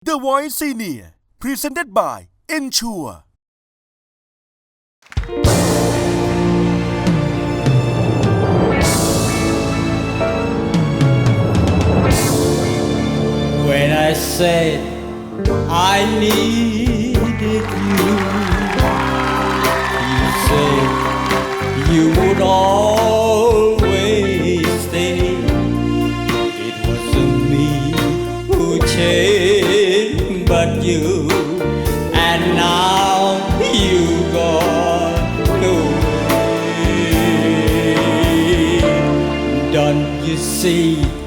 The Voice Senior Presented by Ensure When I said I needed you, you said you would always stay. It wasn't me who changed, but you, and now you gone away. Don't you see?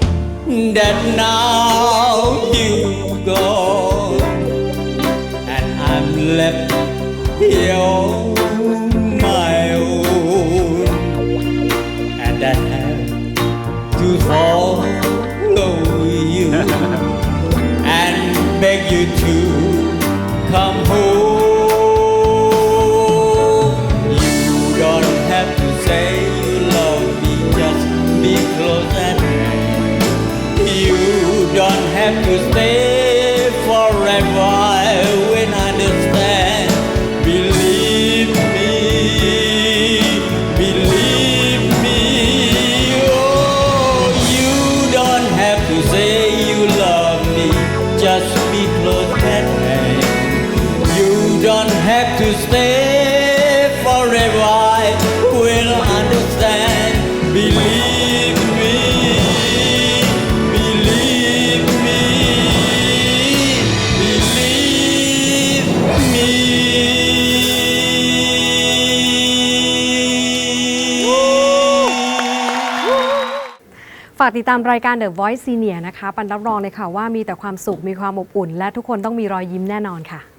that now you gone and I'm left here on my own and I have to follow come home. You don't have to say you love me, just be close. You don't have to stay have to stay forever I when I understand. Believe me, believe me, believe me. ฝากติดตามรายการ The Voice Senior นะคะ ปันรับรองเลยค่ะว่ามีแต่ความสุข มีความอบอุ่น และทุกคนต้องมีรอยยิ้มแน่นอนค่ะ